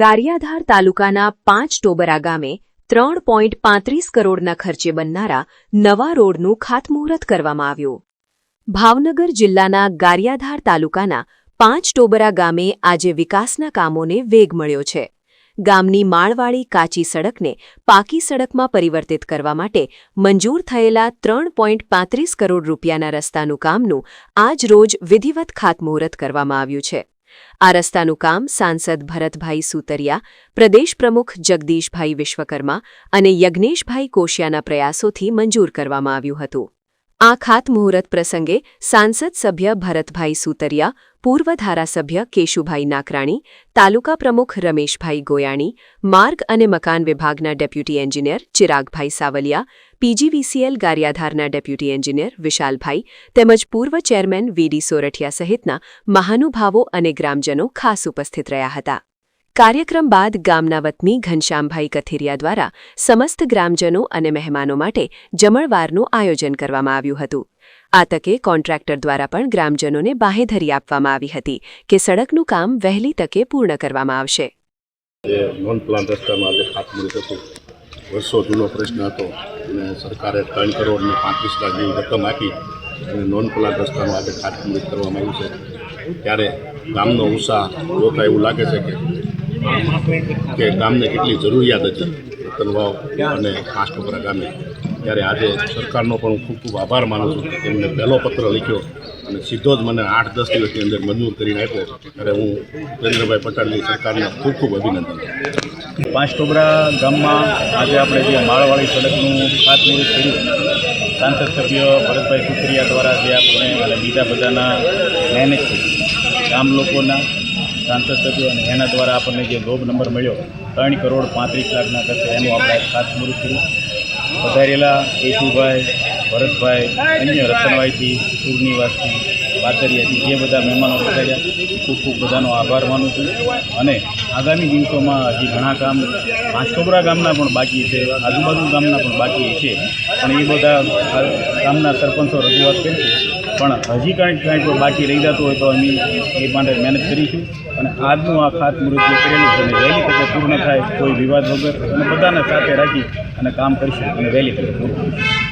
ગારિયાધાર તાલુકાના પાંચ ટોબરા ગામે ત્રણ પોઈન્ટ પાંત્રીસ કરોડના ખર્ચે બનનારા નવા રોડનું ખાતમુહૂર્ત કરવામાં આવ્યું. ભાવનગર જિલ્લાના ગારિયાધાર તાલુકાના પાંચ ટોબરા ગામે આજે વિકાસના કામોને વેગ મળ્યો છે. ગામની માળવાળી કાચી સડકને પાકી સડકમાં પરિવર્તિત કરવા માટે મંજૂર થયેલા ત્રણ પાંત્રીસ કરોડ રૂપિયાના રસ્તાનું કામનું આજ રોજ વિધિવત ખાતમુહૂર્ત કરવામાં આવ્યું છે. આ રસ્તાનું કામ સાંસદ ભરતભાઈ સુતરિયા, પ્રદેશ પ્રમુખ જગદીશભાઈ વિશ્વકર્મા અને યજ્ઞેશભાઈ કોશિયાના પ્રયાસોથી મંજૂર કરવામાં આવ્યું હતું. આ ખાતમુહૂર્ત પ્રસંગે સાંસદ સભ્ય ભરતભાઈ સુતરિયા, પૂર્વ ધારાસભ્ય કેશુભાઈ નાકરાણી, તાલુકા પ્રમુખ રમેશભાઈ ગોયાણી, માર્ગ અને મકાન વિભાગના deputy engineer Chiragbhai Savaliya PGVCL ગારિયાધારના deputy engineer વિશાલભાઈ તેમજ પૂર્વ ચેરમેન વીડી સોરઠિયા સહિતના મહાનુભાવો અને ગ્રામજનો ખાસ ઉપસ્થિત રહ્યા હતા. કાર્યક્રમ બાદ ગામના વતની ઘનશ્યામભાઈ કથિરિયા દ્વારા સમસ્ત ગ્રામજનો અને મહેમાનો માટે જમણવારનું આયોજન કરવામાં આવ્યું હતું. આ તકે કોન્ટ્રાક્ટર દ્વારા પણ ગ્રામજનોને બાહેધરી આપવામાં આવી હતી કે સડકનું કામ વહેલી તકે પૂર્ણ કરવામાં આવશે. વર્ષો જૂનો પ્રશ્ન હતો. અને સરકારે ત્રણ કરોડ અને પાંત્રીસ લાખ જેવી રકમ આપી અને નોન પલાટ રસ્તાનું આજે ખાતમુહૂર્ત કરવામાં આવ્યું છે. ત્યારે ગામનો ઉત્સાહ જોતા એવું લાગે છે કે કે ગામને કેટલી જરૂરિયાત હતી. રતનવાવ અને કાંસટોપરા ગામે. ત્યારે આજે સરકારનો પણ હું ખૂબ ખૂબ આભાર માનું છું એમને પહેલો પત્ર લખ્યો અને સીધો જ મને આઠ દસ દિવસની અંદર મંજૂર કરીને આપ્યો. ત્યારે હું નરેન્દ્રભાઈ પટેલની સરકારને ખૂબ ખૂબ અભિનંદન પાંચ ટોબરા ગામમાં આજે આપણે જે માળવાળી સડકનું ખાતમુહૂર્ત કર્યું, સાંસદ સભ્ય ભરતભાઈ સુત્રિયા દ્વારા જે આપણે અને બીજા બધાના મહેનતથી ગામ લોકોના સાંસદ સભ્યો અને એના દ્વારા આપણને જે લોભ નંબર મળ્યો, ત્રણ કરોડ પાંત્રીસ લાખના ખર્ચે એનું આપણે ખાતમુહૂર્ત કર્યું. વધારેલા કેશુભાઈ ભરતભાઈ, અન્ય રતનભાઈથી, સુરનિવાસથી પાતરિયાથી જે બધા મહેમાનો પધાર્યા, ખૂબ ખૂબ બધાનો આભાર માનું છું. અને આગામી દિવસોમાં હજી ઘણા કામ પાંચકોબરા ગામના પણ બાકી છે, આજુબાજુ ગામના પણ બાકી છે. પણ એ બધા ગામના સરપંચો રજૂઆત છે. પણ હજી કાંઈક કાંઈક બાકી રહી જતું હોય તો અમે એ માટે મહેનત કરીશું. અને આજનું આ ખાતમુહૂર્ત જે કરેલું છે અને વહેલી તકે પૂર્ણ થાય કોઈ વિવાદ વગર, અને બધાને સાથે રાખી અને કામ કરીશું અને વહેલી તકે કરીશું.